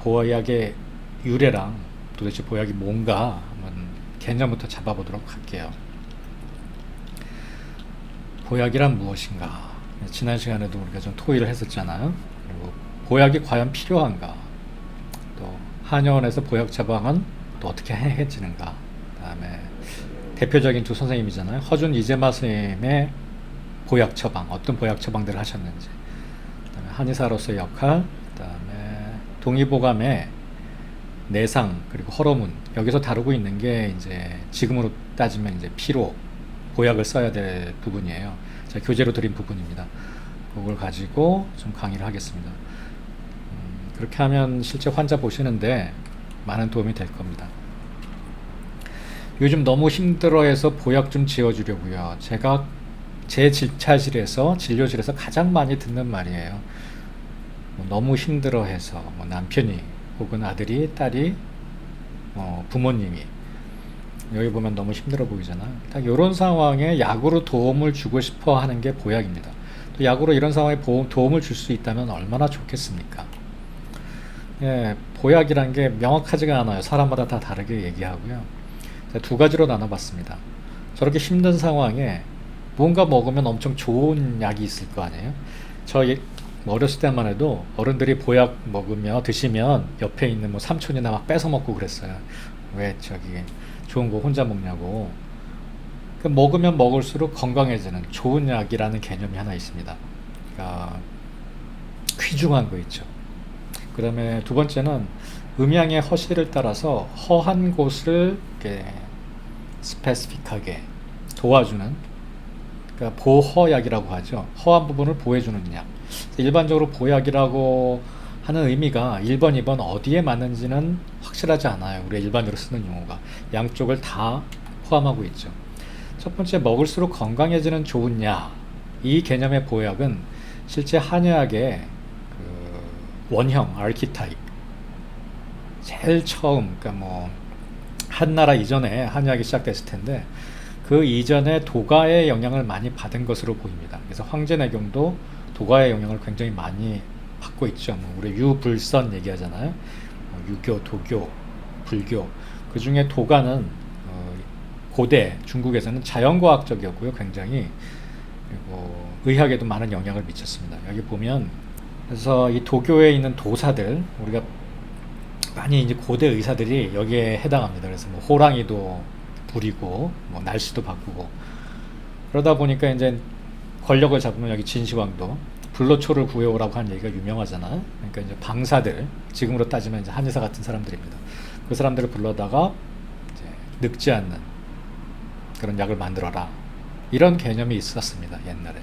보약의 유래랑 도대체 보약이 뭔가 한번 개념부터 잡아보도록 할게요. 보약이란 무엇인가? 지난 시간에도 우리가 좀 토의를 했었잖아요. 그리고 보약이 과연 필요한가? 또 한의원에서 보약 처방은 또 어떻게 해지는가? 그다음에 대표적인 두 선생님이잖아요. 허준 이재마 선생님의 보약 처방 어떤 보약 처방들을 하셨는지, 그다음에 한의사로서의 역할, 동의보감의 내상 그리고 허로문 여기서 다루고 있는 게 이제 지금으로 따지면 이제 피로 보약을 써야 될 부분이에요. 제가 교재로 드린 부분입니다. 그걸 가지고 좀 강의를 하겠습니다. 음, 그렇게 하면 실제 환자 보시는데 많은 도움이 될 겁니다. 요즘 너무 힘들어해서 보약 좀 지어주려고요. 제가 제 진찰실에서 진료실에서 가장 많이 듣는 말이에요. 뭐 너무 힘들어해서 뭐 남편이 혹은 아들이 딸이 어, 부모님이 여기 보면 너무 힘들어 보이잖아요. 딱 이런 상황에 약으로 도움을 주고 싶어 하는 게 보약입니다. 또 약으로 이런 상황에 보- 도움을 줄 수 있다면 얼마나 좋겠습니까? 예, 보약이란 게 명확하지가 않아요. 사람마다 다 다르게 얘기하고요. 두 가지로 나눠봤습니다. 저렇게 힘든 상황에 뭔가 먹으면 엄청 좋은 약이 있을 거 아니에요? 저 예- 뭐 어렸을 때만 해도 어른들이 보약 먹으며 드시면 옆에 있는 뭐 삼촌이나 막 뺏어 먹고 그랬어요. 왜 저기 좋은 거 혼자 먹냐고. 그 먹으면 먹을수록 건강해지는 좋은 약이라는 개념이 하나 있습니다. 그러니까 귀중한 거 있죠. 그 다음에 두 번째는 음양의 허실을 따라서 허한 곳을 이렇게 스페시픽하게 도와주는 그러니까 보허약이라고 하죠. 허한 부분을 보호해주는 약. 일반적으로 보약이라고 하는 의미가 1번, 2번 어디에 맞는지는 확실하지 않아요. 우리가 일반적으로 쓰는 용어가. 양쪽을 다 포함하고 있죠. 첫 번째, 먹을수록 건강해지는 좋은 약. 이 개념의 보약은 실제 한의학의 그 원형, 아키타입. 제일 처음, 그러니까 뭐, 한나라 이전에 한의학이 시작됐을 텐데, 그 이전에 도가의 영향을 많이 받은 것으로 보입니다. 그래서 황제내경도 도가의 영향을 굉장히 많이 받고 있죠. 뭐 우리 유불선 얘기하잖아요. 뭐 유교, 도교, 불교. 그 중에 도가는 어, 고대 중국에서는 자연과학적이었고요. 굉장히 그리고 의학에도 많은 영향을 미쳤습니다. 여기 보면 그래서 이 도교에 있는 도사들 우리가 많이 이제 고대 의사들이 여기에 해당합니다. 그래서 뭐 호랑이도 부리고 뭐 날씨도 바꾸고 그러다 보니까 이제 권력을 잡으면 여기 진시황도 불로초를 구해오라고 하는 얘기가 유명하잖아요. 그러니까 이제 방사들 지금으로 따지면 이제 한의사 같은 사람들입니다. 그 사람들을 불러다가 이제 늙지 않는 그런 약을 만들어라 이런 개념이 있었습니다 옛날에.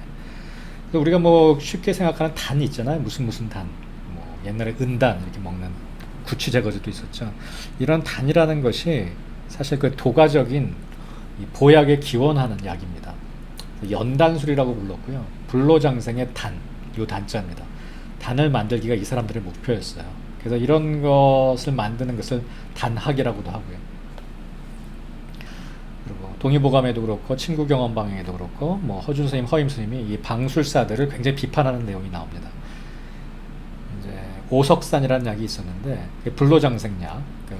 우리가 뭐 쉽게 생각하는 단 있잖아요. 무슨 무슨 단. 뭐 옛날에 은단 이렇게 먹는 구취 제거제도 있었죠. 이런 단이라는 것이 사실 그 도가적인 이 보약에 기원하는 약입니다. 연단술이라고 불렀고요. 불로장생의 단, 요 단자입니다. 단을 만들기가 이 사람들의 목표였어요. 그래서 이런 것을 만드는 것을 단학이라고도 하고요. 그리고 동의보감에도 그렇고 친구 경험 방향에도 그렇고 뭐 허준 스님, 허임 스님이 이 방술사들을 굉장히 비판하는 내용이 나옵니다. 이제 오석산이라는 약이 있었는데 그 불로장생약, 그,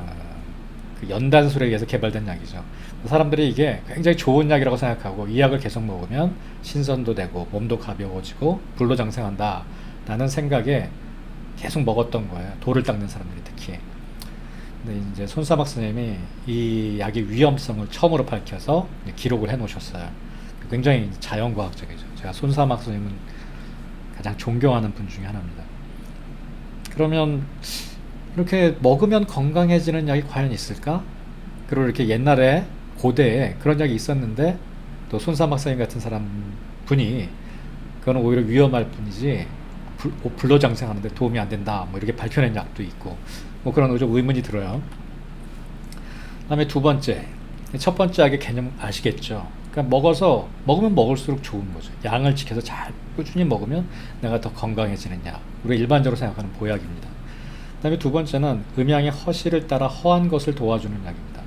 그 연단술에 의해서 개발된 약이죠. 사람들이 이게 굉장히 좋은 약이라고 생각하고 이 약을 계속 먹으면 신선도 되고 몸도 가벼워지고 불로장생한다 라는 생각에 계속 먹었던 거예요. 돌을 닦는 사람들이 특히. 근데 이제 손사박 스님이 이 약의 위험성을 처음으로 밝혀서 기록을 해 놓으셨어요. 굉장히 자연과학적이죠. 제가 손사막 스님은 가장 존경하는 분 중에 하나입니다. 그러면 이렇게 먹으면 건강해지는 약이 과연 있을까? 그리고 이렇게 옛날에 고대에 그런 약이 있었는데 또 손사막사님 같은 사람 분이 그거는 오히려 위험할 뿐이지 불로장생하는데 도움이 안 된다 뭐 이렇게 발표낸 약도 있고 뭐 그런 좀 의문이 들어요. 그다음에 두 번째 첫 번째 약의 개념 아시겠죠? 그러니까 먹어서 먹으면 먹을수록 좋은 거죠. 양을 지켜서 잘 꾸준히 먹으면 내가 더 건강해지는 약. 우리가 일반적으로 생각하는 보약입니다. 그다음에 두 번째는 음양의 허실을 따라 허한 것을 도와주는 약입니다.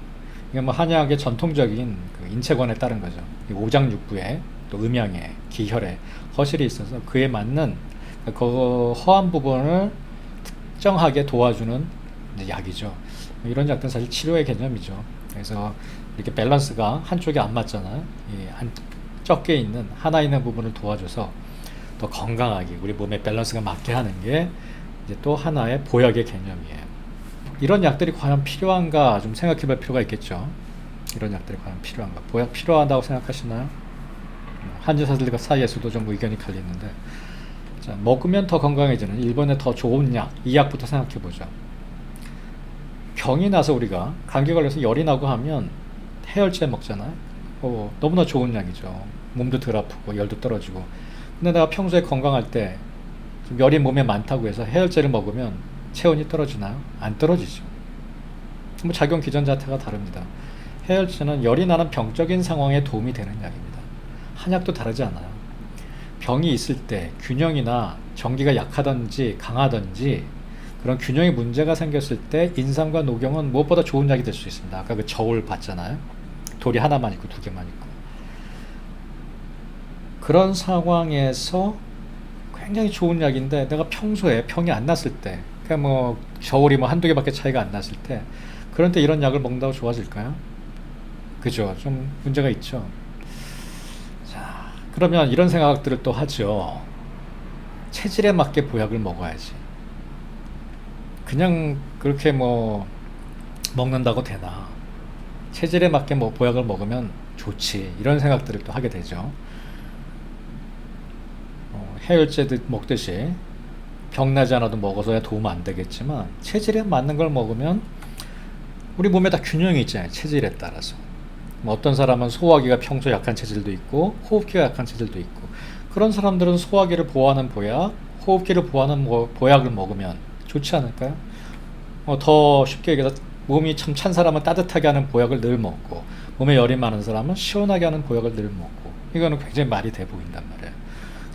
이게 뭐 한약의 전통적인 그 인체관에 따른 거죠. 이 오장육부에 또 음양에 기혈에 허실이 있어서 그에 맞는 그 허한 부분을 특정하게 도와주는 약이죠. 이런 약들은 사실 치료의 개념이죠. 그래서 이렇게 밸런스가 한쪽에 안 맞잖아요. 이 한, 적게 있는 하나 있는 부분을 도와줘서 더 건강하게 우리 몸의 밸런스가 맞게 하는 게 이제 또 하나의 보약의 개념이에요. 이런 약들이 과연 필요한가 좀 생각해 볼 필요가 있겠죠. 이런 약들이 과연 필요한가? 보약 필요하다고 생각하시나요? 한의사들 사이에서도 좀 의견이 갈리는데 자, 먹으면 더 건강해지는 일본의 더 좋은 약, 이 약부터 생각해 보죠. 병이 나서 우리가 감기 걸려서 열이 나고 하면 해열제 먹잖아요. 어, 너무나 좋은 약이죠. 몸도 덜 아프고 열도 떨어지고. 근데 내가 평소에 건강할 때 열이 몸에 많다고 해서 해열제를 먹으면 체온이 떨어지나요? 안 떨어지죠. 뭐 작용 기전 자체가 다릅니다. 해열제는 열이 나는 병적인 상황에 도움이 되는 약입니다. 한약도 다르지 않아요. 병이 있을 때 균형이나 전기가 약하든지 강하든지 그런 균형에 문제가 생겼을 때 인삼과 녹용은 무엇보다 좋은 약이 될 수 있습니다. 아까 그 저울 봤잖아요. 돌이 하나만 있고 두 개만 있고. 그런 상황에서 굉장히 좋은 약인데 내가 평소에 병이 안 났을 때, 그러니까 뭐 저울이 뭐 한두 개밖에 차이가 안 났을 때, 그런 때 이런 약을 먹는다고 좋아질까요? 그죠? 좀 문제가 있죠. 자, 그러면 이런 생각들을 또 하죠. 체질에 맞게 보약을 먹어야지. 그냥 그렇게 뭐 먹는다고 되나? 체질에 맞게 뭐 보약을 먹으면 좋지. 이런 생각들을 또 하게 되죠. 어, 해열제 먹듯이 병나지 않아도 먹어서야 도움 안 되겠지만 체질에 맞는 걸 먹으면 우리 몸에 다 균형이 있잖아요. 체질에 따라서. 뭐 어떤 사람은 소화기가 평소 약한 체질도 있고 호흡기가 약한 체질도 있고 그런 사람들은 소화기를 보호하는 보약, 호흡기를 보호하는 뭐 보약을 먹으면 좋지 않을까요? 어, 더 쉽게 얘기해서 몸이 참 찬 사람은 따뜻하게 하는 보약을 늘 먹고 몸에 열이 많은 사람은 시원하게 하는 보약을 늘 먹고 이거는 굉장히 말이 돼 보인단 말이에요.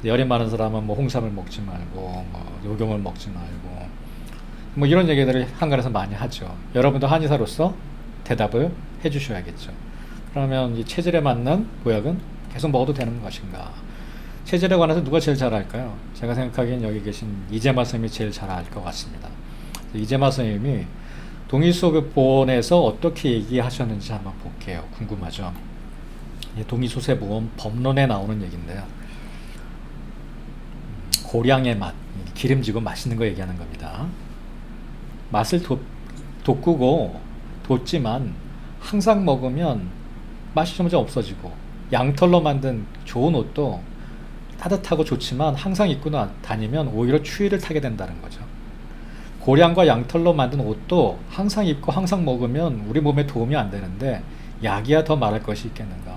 열이 많은 사람은 뭐 홍삼을 먹지 말고 뭐 녹용을 먹지 말고 뭐 이런 얘기들을 한간에서 많이 하죠. 여러분도 한의사로서 대답을 해주셔야겠죠. 그러면 이 체질에 맞는 보약은 계속 먹어도 되는 것인가? 체질에 관해서 누가 제일 잘 알까요? 제가 생각하기엔 여기 계신 이재마 선생님이 제일 잘 알 것 같습니다. 이재마 선생님이 동의소보원에서 어떻게 얘기하셨는지 한번 볼게요. 궁금하죠? 동의소세 보험 법론에 나오는 얘기인데요. 고량의 맛, 기름지고 맛있는 거 얘기하는 겁니다. 맛을 돋, 돋구고 돋지만 항상 먹으면 맛이 점점 없어지고 양털로 만든 좋은 옷도 따뜻하고 좋지만 항상 입고 다니면 오히려 추위를 타게 된다는 거죠. 고량과 양털로 만든 옷도 항상 입고 항상 먹으면 우리 몸에 도움이 안 되는데 약이야 더 말할 것이 있겠는가.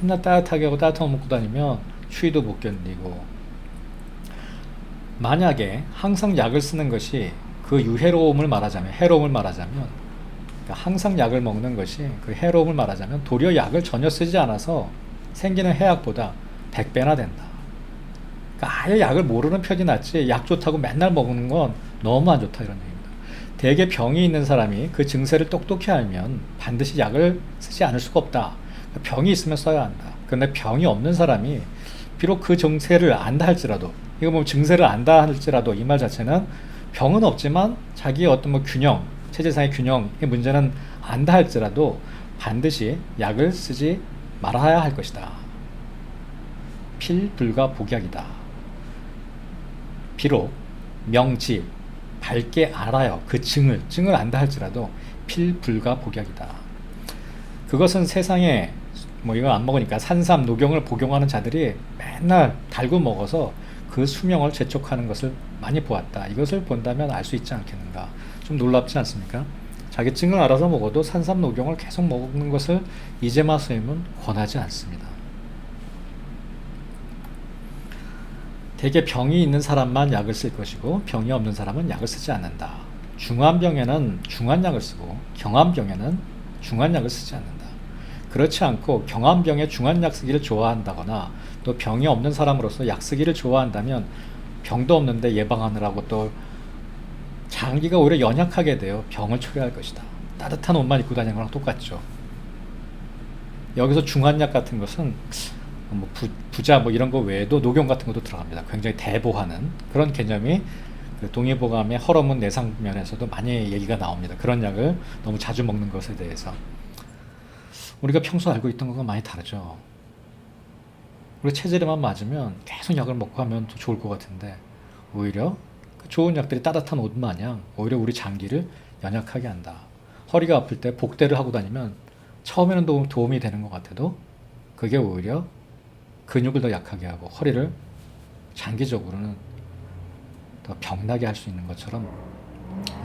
맨날 따뜻하게 하고 따뜻한 옷 먹고 다니면 추위도 못 견디고 만약에 항상 약을 쓰는 것이 그 유해로움을 말하자면 해로움을 말하자면 그러니까 항상 약을 먹는 것이 그 해로움을 말하자면 도리어 약을 전혀 쓰지 않아서 생기는 해악보다 100배나 된다. 그러니까 아예 약을 모르는 편이 낫지 약 좋다고 맨날 먹는 건 너무 안 좋다 이런 얘기입니다. 대개 병이 있는 사람이 그 증세를 똑똑히 알면 반드시 약을 쓰지 않을 수가 없다. 그러니까 병이 있으면 써야 한다. 그런데 병이 없는 사람이 비록 그 증세를 안다 할지라도 이거 뭐 증세를 안다 할지라도 이 말 자체는 병은 없지만 자기의 어떤 뭐 균형, 체질상의 균형의 문제는 안다 할지라도 반드시 약을 쓰지 말아야 할 것이다. 필불가 복약이다. 비록 명지 밝게 알아요. 그 증을 증을 안다 할지라도 필불가 복약이다. 그것은 세상에 뭐 이거 안 먹으니까 산삼 녹용을 복용하는 자들이 맨날 달고 먹어서 그 수명을 재촉하는 것을 많이 보았다. 이것을 본다면 알 수 있지 않겠는가. 좀 놀랍지 않습니까? 자기증을 알아서 먹어도 산삼 녹용을 계속 먹는 것을 이재마 선생님은 권하지 않습니다. 대개 병이 있는 사람만 약을 쓸 것이고 병이 없는 사람은 약을 쓰지 않는다. 중한 병에는 중한 약을 쓰고 경한 병에는 중한 약을 쓰지 않는다. 그렇지 않고 경한 병에 중한 약 쓰기를 좋아한다거나 또 병이 없는 사람으로서 약 쓰기를 좋아한다면 병도 없는데 예방하느라고 또 장기가 오히려 연약하게 되어 병을 초래할 것이다. 따뜻한 옷만 입고 다니는 거랑 똑같죠. 여기서 중한약 같은 것은 뭐 부, 부자 뭐 이런 거 외에도 녹용 같은 것도 들어갑니다. 굉장히 대보하는 그런 개념이 그 동의보감의 허러문 내상면에서도 많이 얘기가 나옵니다. 그런 약을 너무 자주 먹는 것에 대해서 우리가 평소 알고 있던 것과 많이 다르죠. 우리 체질에만 맞으면 계속 약을 먹고 하면 더 좋을 것 같은데 오히려 그 좋은 약들이 따뜻한 옷 마냥 오히려 우리 장기를 연약하게 한다. 허리가 아플 때 복대를 하고 다니면 처음에는 도움, 도움이 되는 것 같아도 그게 오히려 근육을 더 약하게 하고 허리를 장기적으로는 더 병나게 할 수 있는 것처럼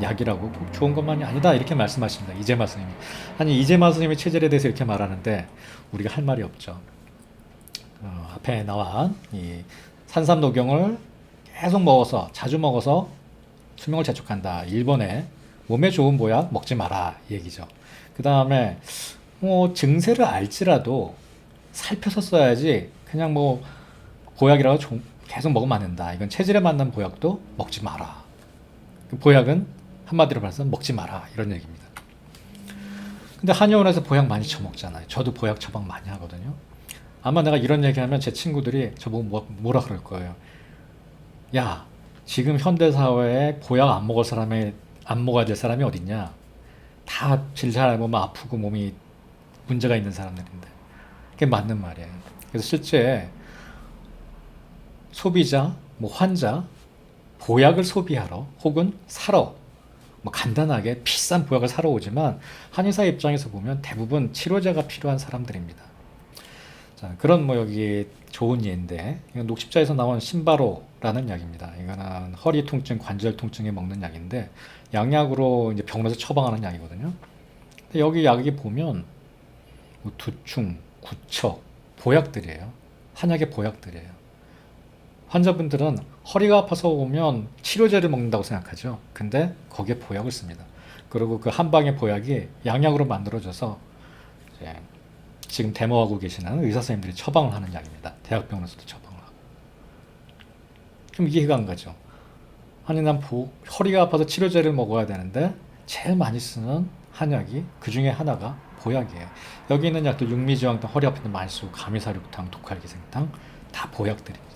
약이라고 꼭 좋은 것만이 아니다 이렇게 말씀하십니다. 이재마 스님이 아니 이재마 스님의 체질에 대해서 이렇게 말하는데 우리가 할 말이 없죠. 어, 앞에 나와 이 산삼녹용을 계속 먹어서 자주 먹어서 수명을 재촉한다. 일본에 몸에 좋은 보약 먹지 마라 이 얘기죠. 그 다음에 뭐 증세를 알지라도 살펴서 써야지 그냥 뭐 보약이라고 좀 계속 먹으면 안 된다. 이건 체질에 맞는 보약도 먹지 마라. 그 보약은 한마디로 말해서 먹지 마라 이런 얘기입니다. 근데 한의원에서 보약 많이 처먹잖아요. 저도 보약 처방 많이 하거든요. 아마 내가 이런 얘기하면 제 친구들이 저보고 뭐, 뭐라 그럴 거예요. 야, 지금 현대 사회에 보약 안 먹을 사람이 안 먹어야 될 사람이 어딨냐? 다 질잘 보면 아프고 몸이 문제가 있는 사람들인데 그게 맞는 말이에요. 그래서 실제 소비자, 뭐 환자, 보약을 소비하러 혹은 사러 뭐 간단하게 비싼 보약을 사러 오지만 한의사 입장에서 보면 대부분 치료제가 필요한 사람들입니다. 자, 그런 뭐 여기 좋은 예인데 녹십자에서 나온 신바로라는 약입니다. 이거는 허리 통증, 관절 통증에 먹는 약인데 양약으로 이제 병원에서 처방하는 약이거든요. 근데 여기 약이 보면 뭐 두충, 구척, 보약들이에요. 한약의 보약들이에요. 환자분들은 허리가 아파서 오면 치료제를 먹는다고 생각하죠. 근데 거기에 보약을 씁니다. 그리고 그 한 방의 보약이 양약으로 만들어져서 지금 데모하고 계시는 의사 선생님들이 처방을 하는 약입니다. 대학병원에서도 처방을 하고. 좀 이해가 안 가죠. 아니 난 보, 허리가 아파서 치료제를 먹어야 되는데 제일 많이 쓰는 한약이 그 중에 하나가 보약이에요. 여기 있는 약도 육미지왕탕 허리 아픈 데 많이 쓰고 가미사륙탕, 독활기생탕 다 보약들입니다.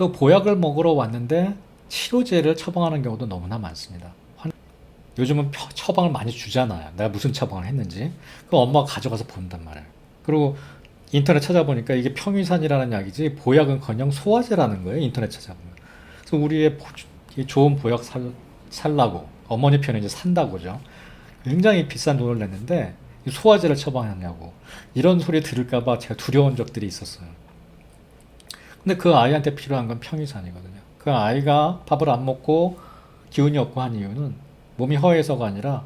또 보약을 먹으러 왔는데 치료제를 처방하는 경우도 너무나 많습니다. 환- 요즘은 펴- 처방을 많이 주잖아요. 내가 무슨 처방을 했는지. 그럼 엄마가 가져가서 본단 말이에요. 그리고 인터넷 찾아보니까 이게 평위산이라는 약이지 보약은커녕 소화제라는 거예요. 인터넷 찾아보면. 그래서 우리의 좋은 보약 살, 살라고 어머니 편에 이제 산다고죠. 굉장히 비싼 돈을 냈는데 이 소화제를 처방하냐고 이런 소리 들을까봐 제가 두려운 적들이 있었어요. 근데 그 아이한테 필요한 건 평이산이거든요. 그 아이가 밥을 안 먹고 기운이 없고 한 이유는 몸이 허해서가 아니라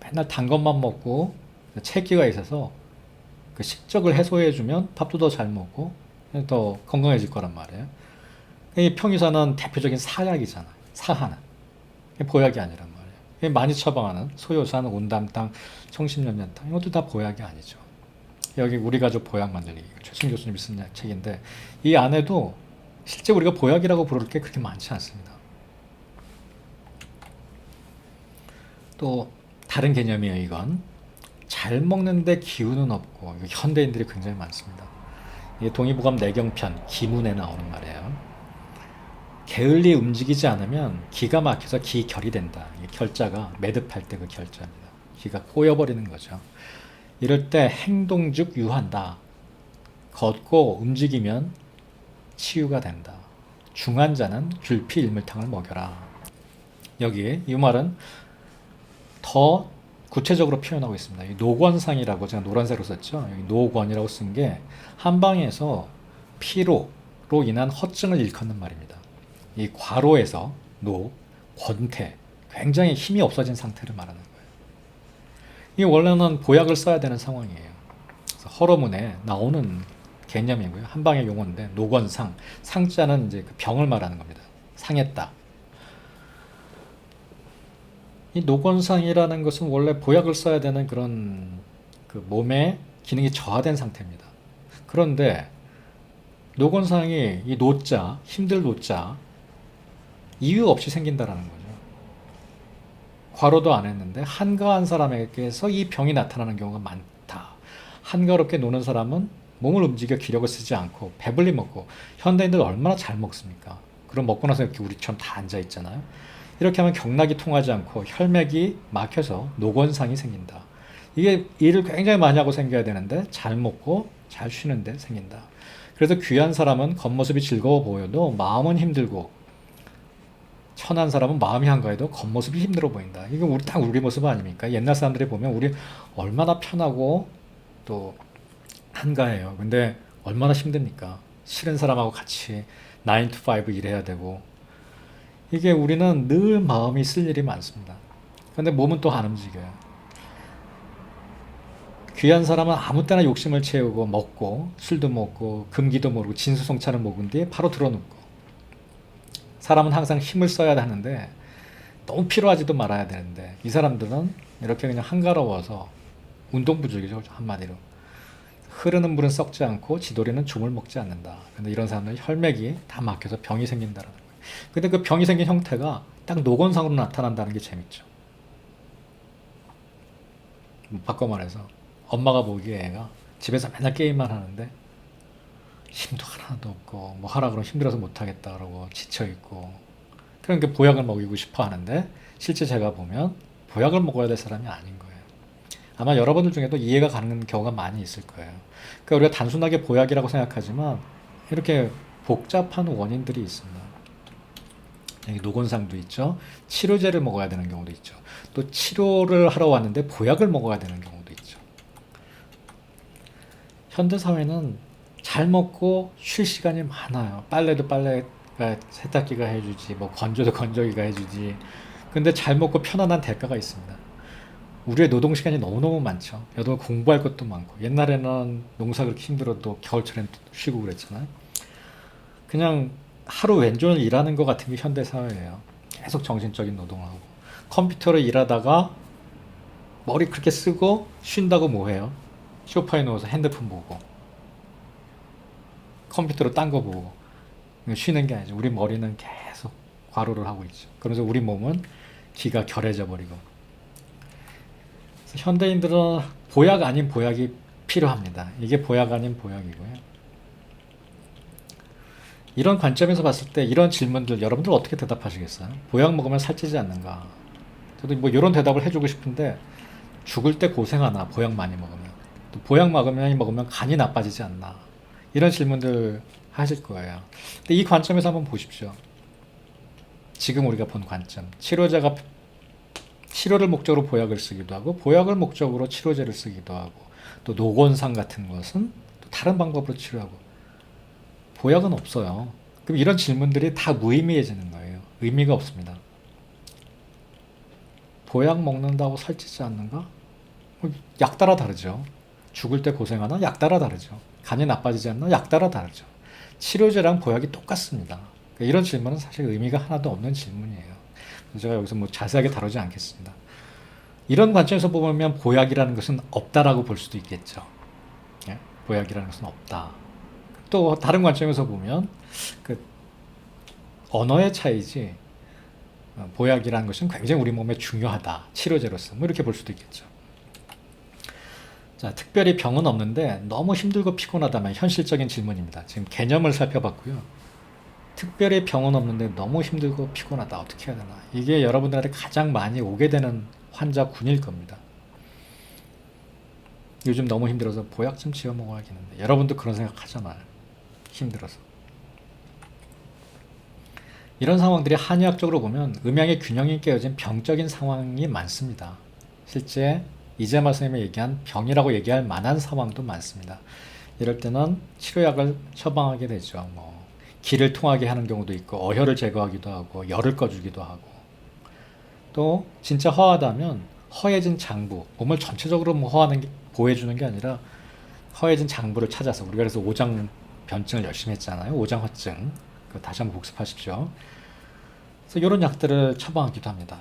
맨날 단 것만 먹고 체기가 있어서 그 식적을 해소해주면 밥도 더 잘 먹고 더 건강해질 거란 말이에요. 이 평이산은 대표적인 사약이잖아요. 사하는. 보약이 아니란 말이에요. 많이 처방하는 소요산, 온담탕, 청심염연탕 이것도 다 보약이 아니죠. 여기 우리 가족 보약 만들기 최순 교수님이 쓴 약- 책인데 이 안에도 실제 우리가 보약이라고 부를 게 그렇게 많지 않습니다. 또 다른 개념이에요 이건 잘 먹는데 기운은 없고 현대인들이 굉장히 많습니다. 이게 동의보감 내경편 기문에 나오는 말이에요. 게을리 움직이지 않으면 기가 막혀서 기결이 된다. 이 결자가 매듭할 때 그 결자입니다. 기가 꼬여버리는 거죠. 이럴 때 행동즉 유한다. 걷고 움직이면 치유가 된다. 중한 자는 귤피 일물탕을 먹여라. 여기 이 말은 더 구체적으로 표현하고 있습니다. 이 노권상이라고 제가 노란색으로 썼죠. 여기 노권이라고 쓴 게 한방에서 피로로 인한 허증을 일컫는 말입니다. 이 과로에서 노, 권태, 굉장히 힘이 없어진 상태를 말하는 거예요. 이게 원래는 보약을 써야 되는 상황이에요. 허러문에 나오는 개념이고요. 한방의 용어인데 노건상, 상자는 이제 그 병을 말하는 겁니다. 상했다. 이 노건상이라는 것은 원래 보약을 써야 되는 그런 그 몸의 기능이 저하된 상태입니다. 그런데 노건상이 이 노자, 힘들 노자 이유 없이 생긴다라는 거죠. 과로도 안 했는데 한가한 사람에게서 이 병이 나타나는 경우가 많다. 한가롭게 노는 사람은 몸을 움직여 기력을 쓰지 않고 배불리 먹고 현대인들 얼마나 잘 먹습니까? 그럼 먹고 나서 이렇게 우리처럼 다 앉아 있잖아요. 이렇게 하면 경락이 통하지 않고 혈맥이 막혀서 노곤상이 생긴다. 이게 일을 굉장히 많이 하고 생겨야 되는데 잘 먹고 잘 쉬는데 생긴다. 그래서 귀한 사람은 겉모습이 즐거워 보여도 마음은 힘들고 천한 사람은 마음이 한가해도 겉모습이 힘들어 보인다. 이게 우리 딱 우리 모습 아닙니까? 옛날 사람들이 보면 우리 얼마나 편하고 또 한가해요. 근데 얼마나 힘듭니까? 싫은 사람하고 같이 9 to 5 일해야 되고 이게 우리는 늘 마음이 쓸 일이 많습니다. 근데 몸은 또 안 움직여요. 귀한 사람은 아무 때나 욕심을 채우고 먹고 술도 먹고 금기도 모르고 진수성찬을 먹은 뒤에 바로 들어눕고 사람은 항상 힘을 써야 하는데 너무 필요하지도 말아야 되는데 이 사람들은 이렇게 그냥 한가로워서 운동 부족이죠 한마디로 흐르는 물은 썩지 않고 지도리는 죽을 먹지 않는다. 근데 이런 사람들은 혈맥이 다 막혀서 병이 생긴다는 거예요. 근데 그 병이 생긴 형태가 딱 노곤상으로 나타난다는 게 재밌죠. 뭐 바꿔 말해서 엄마가 보기에 애가 집에서 맨날 게임만 하는데 힘도 하나도 없고 뭐 하라 그러면 힘들어서 못 하겠다 그러고 지쳐 있고 그러니까 보약을 먹이고 싶어 하는데 실제 제가 보면 보약을 먹어야 될 사람이 아닌 거예요. 아마 여러분들 중에도 이해가 가는 경우가 많이 있을 거예요. 그러니까 우리가 단순하게 보약이라고 생각하지만 이렇게 복잡한 원인들이 있습니다. 여기 노곤상도 있죠. 치료제를 먹어야 되는 경우도 있죠. 또 치료를 하러 왔는데 보약을 먹어야 되는 경우도 있죠. 현대 사회는 잘 먹고 쉴 시간이 많아요. 빨래도 빨래가 세탁기가 해주지, 뭐 건조도 건조기가 해주지. 근데 잘 먹고 편안한 대가가 있습니다. 우리의 노동 시간이 너무너무 많죠. 여도 공부할 것도 많고. 옛날에는 농사 그렇게 힘들어도 겨울철엔 쉬고 그랬잖아요. 그냥 하루 왼종일 일하는 것 같은 게 현대 사회예요. 계속 정신적인 노동을 하고. 컴퓨터로 일하다가 머리 그렇게 쓰고 쉰다고 뭐 해요? 소파에 누워서 핸드폰 보고. 컴퓨터로 딴 거 보고. 쉬는 게 아니죠. 우리 머리는 계속 과로를 하고 있죠. 그래서 우리 몸은 기가 결해져 버리고. 현대인들은 보약 아닌 보약이 필요합니다. 이게 보약 아닌 보약이고요. 이런 관점에서 봤을 때 이런 질문들 여러분들 어떻게 대답하시겠어요? 보약 먹으면 살찌지 않는가? 저도 뭐 이런 대답을 해주고 싶은데 죽을 때 고생하나 보약 많이 먹으면 또 보약 많이 먹으면 간이 나빠지지 않나 이런 질문들 하실 거예요. 근데 이 관점에서 한번 보십시오. 지금 우리가 본 관점 치료자가 치료를 목적으로 보약을 쓰기도 하고 보약을 목적으로 치료제를 쓰기도 하고 또 노곤상 같은 것은 또 다른 방법으로 치료하고 보약은 없어요. 그럼 이런 질문들이 다 무의미해지는 거예요. 의미가 없습니다. 보약 먹는다고 살찌지 않는가? 약 따라 다르죠. 죽을 때 고생하나? 약 따라 다르죠. 간이 나빠지지 않나? 약 따라 다르죠. 치료제랑 보약이 똑같습니다. 그러니까 이런 질문은 사실 의미가 하나도 없는 질문이에요. 제가 여기서 뭐 자세하게 다루지 않겠습니다. 이런 관점에서 보면 보약이라는 것은 없다라고 볼 수도 있겠죠. 예? 보약이라는 것은 없다. 또 다른 관점에서 보면 그 언어의 차이지 어, 보약이라는 것은 굉장히 우리 몸에 중요하다. 치료제로서 뭐 이렇게 볼 수도 있겠죠. 자, 특별히 병은 없는데 너무 힘들고 피곤하다면 현실적인 질문입니다. 지금 개념을 살펴봤고요. 특별히 병은 없는데 너무 힘들고 피곤하다. 어떻게 해야 되나? 이게 여러분들한테 가장 많이 오게 되는 환자군일 겁니다. 요즘 너무 힘들어서 보약 좀 지어 먹어야겠는데 여러분도 그런 생각 하잖아요. 힘들어서. 이런 상황들이 한의학적으로 보면 음양의 균형이 깨어진 병적인 상황이 많습니다. 실제 이재마 선생님이 얘기한 병이라고 얘기할 만한 상황도 많습니다. 이럴 때는 치료약을 처방하게 되죠. 뭐 기를 통하게 하는 경우도 있고 어혈을 제거하기도 하고 열을 꺼주기도 하고 또 진짜 허하다면 허해진 장부 몸을 전체적으로 뭐 허하는 게 보호해주는 게 아니라 허해진 장부를 찾아서 우리가 그래서 오장 변증을 열심히 했잖아요. 오장허증 그 다시 한번 복습하십시오. 그래서 이런 약들을 처방하기도 합니다.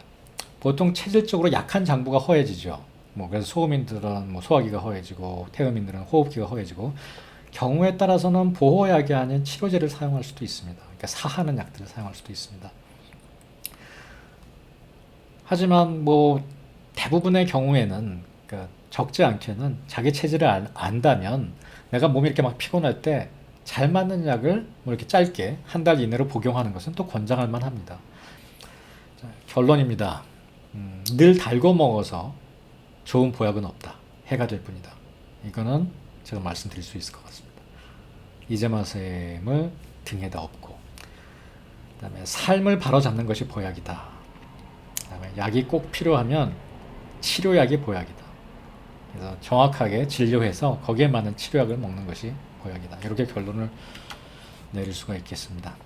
보통 체질적으로 약한 장부가 허해지죠. 뭐 그래서 소음인들은 뭐 소화기가 허해지고 태음인들은 호흡기가 허해지고 경우에 따라서는 보호약이 아닌 치료제를 사용할 수도 있습니다. 그러니까 사하는 약들을 사용할 수도 있습니다. 하지만 뭐 대부분의 경우에는 그러니까 적지 않게는 자기 체질을 안, 안다면 내가 몸이 이렇게 막 피곤할 때 잘 맞는 약을 뭐 이렇게 짧게 한 달 이내로 복용하는 것은 또 권장할 만합니다. 자, 결론입니다. 음, 늘 달고 먹어서 좋은 보약은 없다. 해가 될 뿐이다. 이거는 제가 말씀드릴 수 있을 것 같습니다. 이재만 쌤을 등에다 업고 그다음에 삶을 바로잡는 것이 보약이다. 그다음에 약이 꼭 필요하면 치료약이 보약이다. 그래서 정확하게 진료해서 거기에 맞는 치료약을 먹는 것이 보약이다. 이렇게 결론을 내릴 수가 있겠습니다.